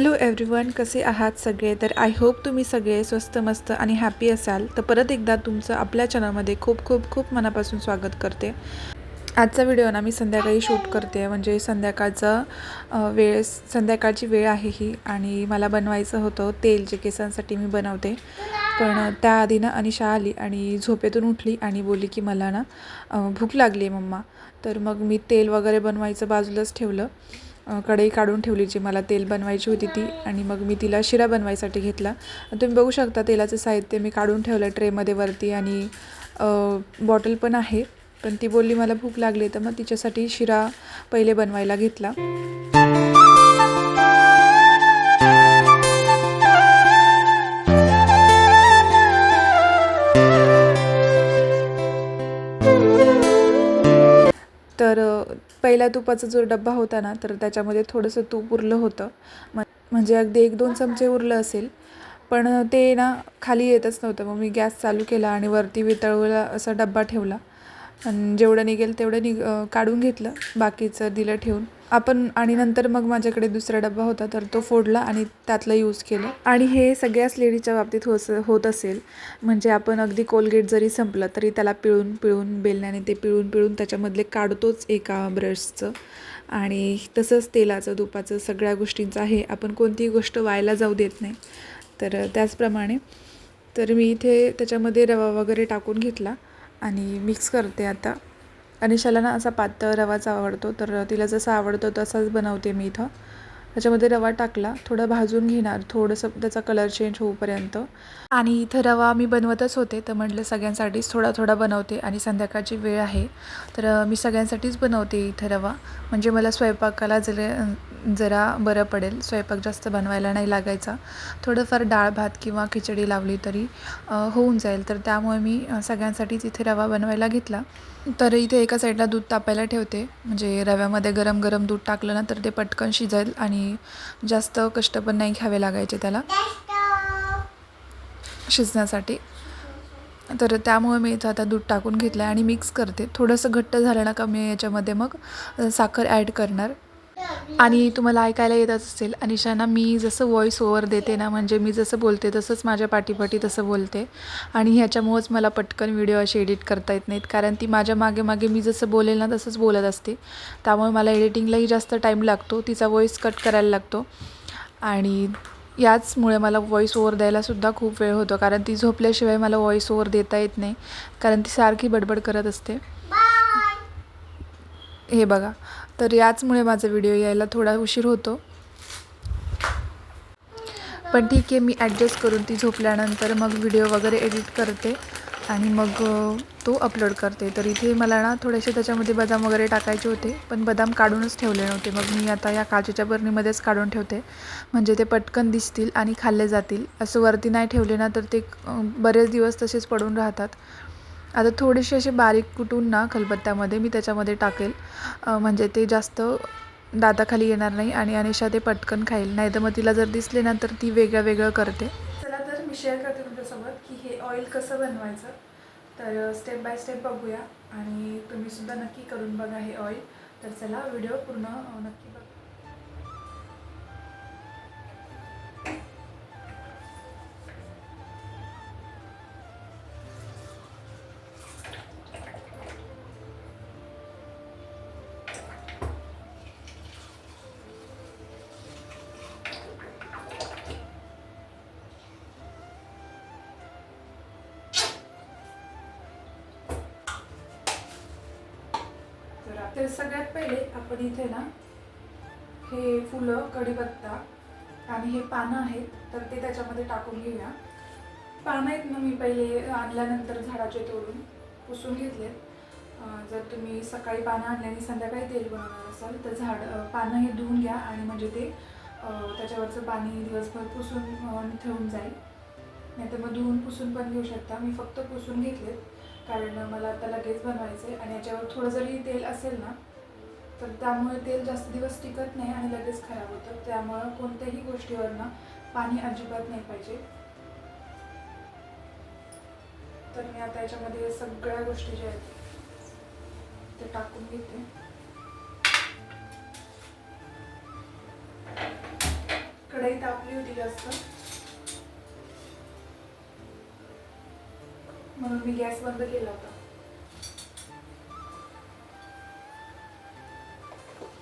Hello everyone कसे आहात सगळे? तर आय होप तुम्ही सगळे स्वस्त मस्त आणि हॅपी असाल. तर परत एकदा तुमचं आपल्या चॅनलमध्ये खूप खूप खूप मनापासून स्वागत करते. आजचा व्हिडिओ ना मी संध्याकाळी शूट करते. म्हणजे संध्याकाळचं वेळ संध्याकाळची वेळ आहे ही आणि मला बनवायचं होतं तेल जे केसांसाठी मी बनवते. पण त्याआधी ना अनिशा आली आणि झोपेतून उठली आणि बोलली की मला ना भूक लागली आहे मम्मा. तर मग मी तेल वगैरे बनवायचं बाजूलाच ठेवलं. कढई काढून ठेवली जी मला तेल बनवायची होती ती आणि मग मी तिला शिरा बनवायसाठी घेतला. तुम्ही बघू शकता तेलाचं साहित्य मी काढून ठेवलं ट्रेमध्ये वरती आणि बॉटल पण आहे. पण ती बोलली मला भूक लागली तर मग तिच्यासाठी शिरा पहिले बनवायला घेतला. तर पहिल्या तुपाचा जो डब्बा होता ना तर त्याच्यामध्ये थोडंसं तूप उरलं होतं. म म्हणजे अगदी एक दोन चमचे उरलं असेल. पण ते ना खाली येतच नव्हतं. मग मी गॅस चालू केला आणि वरती वितळवला असा डब्बा ठेवला. आणि जेवढं निघेल तेवढं निघ काढून घेतलं बाकीचं दिलं ठेवून. आपण आणि नंतर मग माझ्याकडे दुसरा डबा होता तर तो फोडला आणि त्यातलं यूज केलं. आणि हे सगळ्याच लेडीच्या बाबतीत होस होत असेल. म्हणजे आपण अगदी कोलगेट जरी संपलं तरी त्याला पिळून पिळून बेलण्याने ते पिळून पिळून त्याच्यामधले काढतोच एका ब्रशचं. आणि तसंच तेलाचं दुपाचं सगळ्या गोष्टींचं आहे. आपण कोणतीही गोष्ट व्हायला जाऊ देत नाही. तर त्याचप्रमाणे तर मी इथे त्याच्यामध्ये रवा वगैरे टाकून घेतला आणि मिक्स करते आता. अनिशाला ना असा पातळ रवाच आवडतो. तर तिला जसा आवडतो तसाच बनवते मी इथं. त्याच्यामध्ये रवा टाकला थोडं भाजून घेणार थोडंसं त्याचा कलर चेंज होऊपर्यंत. आणि इथं रवा मी बनवतच होते तर म्हटलं सगळ्यांसाठीच थोडा थोडा बनवते आणि संध्याकाळची वेळ आहे. तर मी सगळ्यांसाठीच बनवते इथं रवा. म्हणजे मला स्वयंपाकाला जर जरा बरं पडेल. स्वयंपाक जास्त बनवायला नाही लागायचा. थोडंफार डाळ भात किंवा खिचडी लावली तरी होऊन जाईल. तर त्यामुळे मी सगळ्यांसाठी सगळ्यांसाठीच इथे रवा बनवायला घेतला. तर इथे एका साईडला दूध तापायला ठेवते. म्हणजे रव्यामध्ये गरम गरम दूध टाकलं ना तर ते पटकन शिजेल आणि जास्त कष्ट पण नाही घ्यावे लागायचे त्याला. शिजण्यासाठी. तर त्यामुळे मी इथं आता दूध टाकून घेतलं आहे आणि मिक्स करते. थोडंसं घट्ट झालं ना का मी याच्यामध्ये मग साखर ॲड करणार. आणि तुम्हाला ऐकायला येतच असेल. अनिशाना मी जसं व्हॉईस ओवर देते ना म्हणजे मी जसं बोलते तसंच माझ्या पाठीपाठी तसं बोलते. आणि ह्याच्यामुळंच मला पटकन व्हिडिओ असे एडिट करता येत नाहीत. कारण ती माझ्या मागे मागे मी जसं बोलेल ना तसंच बोलत असते. त्यामुळे मला एडिटिंगलाही जास्त टाईम लागतो. तिचा व्हॉइस कट करायला लागतो. आणि याचमुळे मला व्हॉईस ओवर द्यायलासुद्धा खूप वेळ होतो. कारण ती झोपल्याशिवाय मला व्हॉईस ओवर देता येत नाही. कारण ती सारखी बडबड करत असते. हे बघा. तर याचमुळे माझा व्हिडिओ यायला थोडा उशीर होतो. पण ठीक आहे मी ॲडजस्ट करून ती झोपल्यानंतर मग व्हिडिओ वगैरे एडिट करते आणि मग तो अपलोड करते. तर इथे मला ना थोडेसे त्याच्यामध्ये बदाम वगैरे टाकायचे होते पण बदाम काढूनच ठेवले नव्हते. मग मी आता या काचेच्या बरणीमध्येच काढून ठेवते. म्हणजे ते पटकन दिसतील आणि खाल्ले जातील. असं वरती नाही ठेवले ना तर ते बरेच दिवस तसेच पडून राहतात. आता थोडीशी अशी बारीक कुटून ना खलबत्त्यामध्ये मी त्याच्यामध्ये टाकेल. म्हणजे ते जास्त दाताखाली येणार नाही आणि अनिशा ते पटकन खाईल. नाही तर मग तिला जर दिसले ना तर ती वेगळं वेगळं करते. चला तर मी शेअर करते तुमच्यासोबत की हे ऑइल कसं बनवायचं. तर स्टेप बाय स्टेप बघूया. आणि तुम्ही सुद्धा नक्की करून बघा हे ऑइल तर चला व्हिडिओ पूर्ण नक्की नक्की तर सगळ्यात पहिले आपण इथे ना हे फुलं कढीपत्ता आणि हे पानं आहेत तर ते त्याच्यामध्ये टाकून घेऊया. पानं आहेत ना मी पहिले आणल्यानंतर झाडाचे तोडून पुसून घेतले. जर तुम्ही सकाळी पानं आणली आणि संध्याकाळी तेल बनवणार असाल तर झाड पानं हे धुवून घ्या आणि म्हणजे ते त्याच्यावरचं पाणी दिवसभर पुसून ठेवून जाईल. नाही तर मग धुवून पुसून पण घेऊ शकता. मी फक्त पुसून घेतलेत. कारण मला आता लगेच बनवायचं आहे आणि याच्यावर थोडं जरी तेल असेल ना तर त्यामुळे तेल जास्त दिवस टिकत नाही आणि लगेच खराब होतं. त्यामुळं कोणत्याही गोष्टीवर ना पाणी अजिबात नाही पाहिजे. तर मी आता याच्यामध्ये सगळ्या गोष्टी ज्या आहेत ते टाकून घेते. कढई तापली होती जास्त. म्हणून मी गॅस बंद केला होता.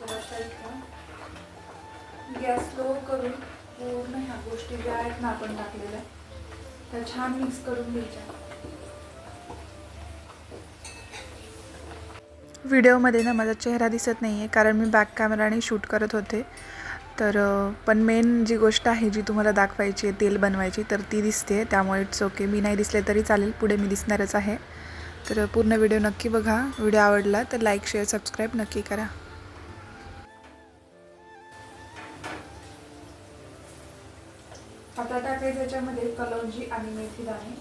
तर अशा इथं गॅस स्लो करून पूर्ण ह्या गोष्टी ज्या आहेत ना आपण टाकलेल्या त्या छान मिक्स करून घ्यायच्या. व्हिडिओमध्ये ना माझा चेहरा दिसत नाही आहे कारण मी बॅक कॅमेराने शूट करत होते. तर पण मेन जी गोष्ट आहे जी तुम्हाला दाखवायची आहे तेल बनवायची तर ती दिसते. त्यामुळे इट्स ओके मी नाही दिसले तरी चालेल. पुढे मी दिसणारच आहे. तर पूर्ण व्हिडिओ नक्की बघा. व्हिडिओ आवडला तर लाईक शेअर सबस्क्राईब नक्की करा. आता टाकायचं त्याच्यामध्ये कलौजी आणि मेथी दाणे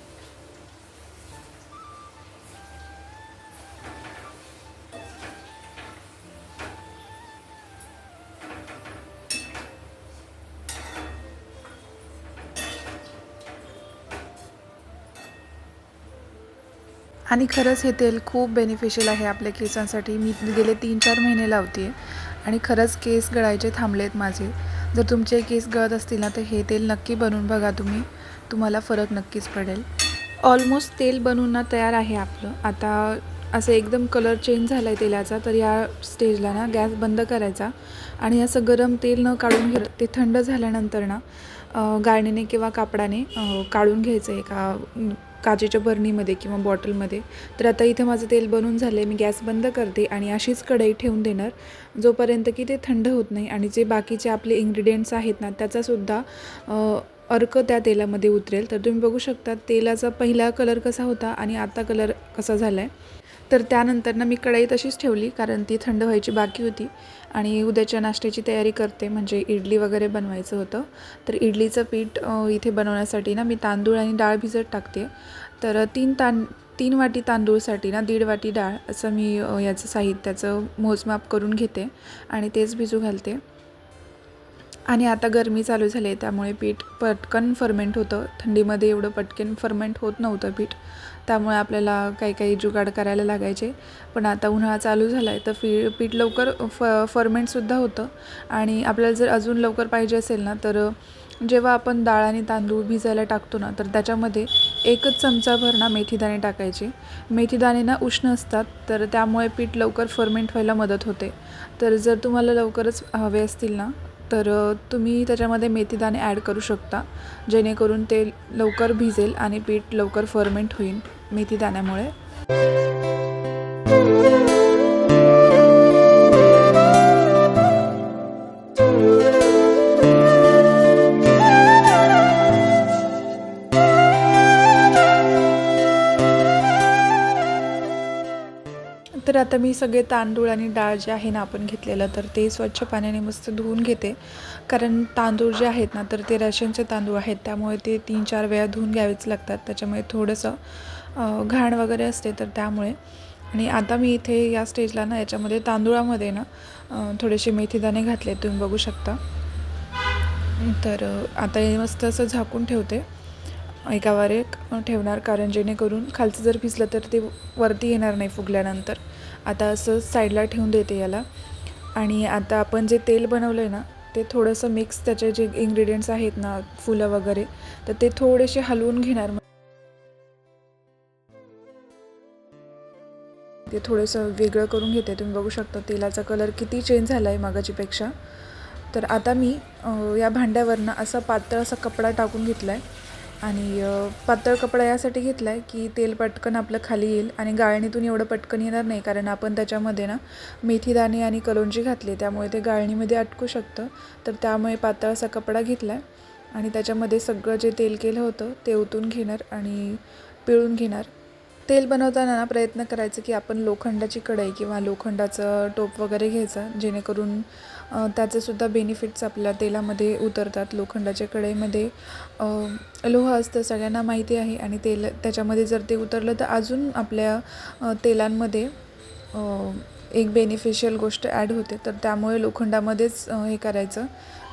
आणि खरंच हे तेल खूप बेनिफिशियल आहे आपल्या केसांसाठी. मी गेले तीन चार महिने लावते आहे आणि खरंच केस गळायचे थांबलेत माझे. जर तुमचे केस गळत असतील ना तर हे तेल नक्की बनवून बघा तुम्ही. तुम्हाला फरक नक्कीच पडेल. ऑलमोस्ट तेल बनवून ना तयार आहे आपलं. आता असं एकदम कलर चेंज झाला आहे तेलाचा तर या स्टेजला ना गॅस बंद करायचा आणि असं गरम तेल न काढून घे ते थंड झाल्यानंतर ना गाळणीने किंवा कापडाने काढून घ्यायचं एका का काचेच्या बरणीमध्ये किंवा बॉटलमध्ये. तर आता इथं माझं तेल बनून झालं आहे मी गॅस बंद करते आणि अशीच कढई ठेवून देणार. जोपर्यंत की ते थंड होत नाही आणि जे बाकीचे आपले इन्ग्रेडियंट्स आहेत ना त्याचासुद्धा अर्क त्या तेलामध्ये उतरेल. तर तुम्ही बघू शकता तेलाचा पहिला कलर कसा होता आणि आता कलर कसा झाला आहे तर त्यानंतर ना मी कढई तशीच ठेवली कारण ती थंड व्हायची बाकी होती. आणि उद्याच्या नाश्त्याची तयारी करते म्हणजे इडली वगैरे बनवायचं होतं. तर इडलीचं पीठ इथे बनवण्यासाठी ना मी तांदूळ आणि डाळ भिजत टाकते. तर तीन तां तीन वाटी तांदूळसाठी ना दीड वाटी डाळ असं मी याचं साहित्याचं मोजमाप करून घेते आणि तेच भिजू घालते. आणि आता गरमी चालू झाली आहे त्यामुळे पीठ पटकन फर्मेंट होतं. थंडीमध्ये एवढं पटकन फर्मेंट होत नव्हतं पीठ. त्यामुळे आपल्याला काही काही जुगाड करायला लागायचे. पण आता उन्हाळा चालू झाला आहे तर फी पीठ लवकर फ फर्मेंटसुद्धा होतं. आणि आपल्याला जर अजून लवकर पाहिजे असेल ना तर जेव्हा आपण डाळ आणि तांदूळ भिजायला टाकतो ना तर त्याच्यामध्ये एकच चमचाभर ना मेथीदाणे टाकायचे. मेथीदाणे ना उष्ण असतात तर त्यामुळे पीठ लवकर फर्मेंट व्हायला मदत होते. तर जर तुम्हाला लवकरच हवे असतील ना तर तुम्ही त्याच्यामध्ये मेथीदाणे ॲड करू शकता जेणेकरून ते लवकर भिजेल आणि पीठ लवकर फर्मेंट होईल मेथीदाण्यामुळे आता मी सगळे तांदूळ आणि डाळ जे आहे ना आपण घेतलेलं तर ते स्वच्छ पाण्याने मस्त धुवून घेते. कारण तांदूळ जे आहेत ना तर ते रेशनचे तांदूळ आहेत. त्यामुळे ते तीन चार वेळा धुवून घ्यावेच लागतात. त्याच्यामुळे थोडंसं घाण वगैरे असते तर त्यामुळे. आणि आता मी इथे या स्टेजला ना याच्यामध्ये तांदुळामध्ये ना थोडेसे मेथीदाणे घातले तुम्ही बघू शकता. तर आता हे मस्त असं झाकून ठेवते. एकावर एक ठेवणार कारण जेणेकरून खालचं जर भिजलं तर ते वरती येणार नाही फुगल्यानंतर. आता असं साईडला ठेवून देते याला. आणि आता आपण जे तेल बनवलं आहे ना ते थोडंसं मिक्स त्याचे जे इन्ग्रेडियंट्स आहेत ना फुलं वगैरे तर ते थोडेसे हलवून घेणार. ते थोडंसं वेगळं करून घेते. तुम्ही बघू शकता तेलाचा कलर किती चेंज झाला आहे मागाचीपेक्षा. तर आता मी या भांड्यावरनं असा पातळ असा कपडा टाकून घेतला आहे आणि पातळ कपडा यासाठी घेतला आहे की तेल पटकन आपलं खाली येईल आणि गाळणीतून एवढं पटकन येणार नाही कारण आपण त्याच्यामध्ये ना मेथीदाणे आणि कलोंजी घातली त्यामुळे ते गाळणीमध्ये अटकू शकतं. तर त्यामुळे पातळ असा कपडा घेतला आहे आणि त्याच्यामध्ये सगळं जे तेल केलं होतं ते ओतून घेणार आणि पिळून घेणार. तेल बनवताना ना प्रयत्न करायचं की आपण लोखंडाची कढई किंवा लोखंडाचं टोप वगैरे घ्यायचं जेणेकरून त्याचेसुद्धा बेनिफिट्स आपल्या तेलामध्ये उतरतात लोखंडाच्या कढईमध्ये. लोह असतं सगळ्यांना माहिती आहे आणि तेल त्याच्यामध्ये जर ते उतरलं तर अजून आपल्या तेलांमध्ये एक बेनिफिशियल गोष्ट ॲड होते. तर त्यामुळे लोखंडामध्येच हे करायचं.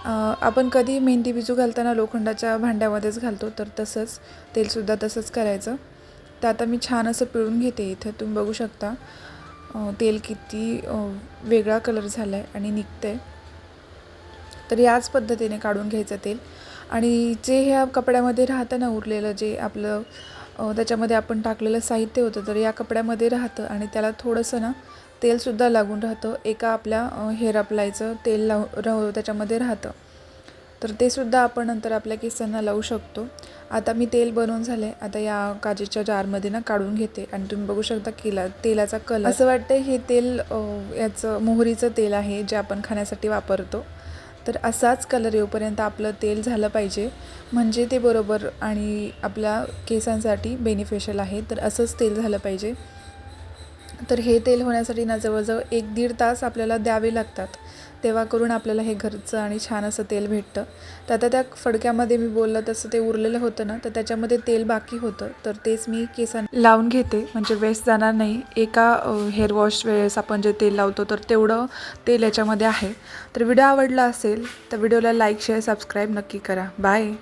आपण कधी मेहंदी बिजू घालताना लोखंडाच्या भांड्यामध्येच घालतो तर तसंच तेलसुद्धा तसंच करायचं. तर आता मी छान असं पिळून घेते इथे तुम्ही बघू शकता. तेल किती वेगळा कलर झाला आहे आणि निघतं आहे तर याच पद्धतीने काढून घ्यायचं तेल. आणि जे ह्या कपड्यामध्ये राहतं ना उरलेलं जे आपलं त्याच्यामध्ये आपण टाकलेलं साहित्य होतं तर या कपड्यामध्ये राहतं आणि त्याला थोडंसं ना तेलसुद्धा लागून राहतं. एका आपल्या हेअर अप्लायचं तेल लाव राहू त्याच्यामध्ये राहतं. तर ते सुद्धा आपण नंतर आपल्या केसांना लावू शकतो. आता मी तेल बनवून झाले आता या काजेच्या जारमध्ये ना काढून घेते आणि तुम्ही बघू शकता केला तेलाचा कलर असं वाटतं हे तेल याचं मोहरीचं तेल आहे जे आपण खाण्यासाठी वापरतो. तर असाच कलर येऊपर्यंत आपलं तेल झालं पाहिजे. म्हणजे ते बरोबर आणि आपल्या केसांसाठी बेनिफिशियल आहे. तर असंच तेल झालं पाहिजे. तर हे तेल होण्यासाठी ना जवळजवळ एक दीड तास आपल्याला द्यावे लागतात. तेव्हा करून आपल्याला हे घरचं आणि छान असं तेल भेटतं. तर आता त्या फडक्यामध्ये मी बोललं तसं ते उरलेलं होतं ना तर त्याच्यामध्ये तेल बाकी होतं. तर तेच मी केसां लावून घेते. म्हणजे वेस्ट जाणार नाही. एका हेअर वॉश वेळेस आपण जे तेल लावतो तर तेवढं तेल याच्यामध्ये आहे. तर व्हिडिओ आवडला असेल तर व्हिडिओला लाईक शेअर सबस्क्राईब नक्की करा. बाय!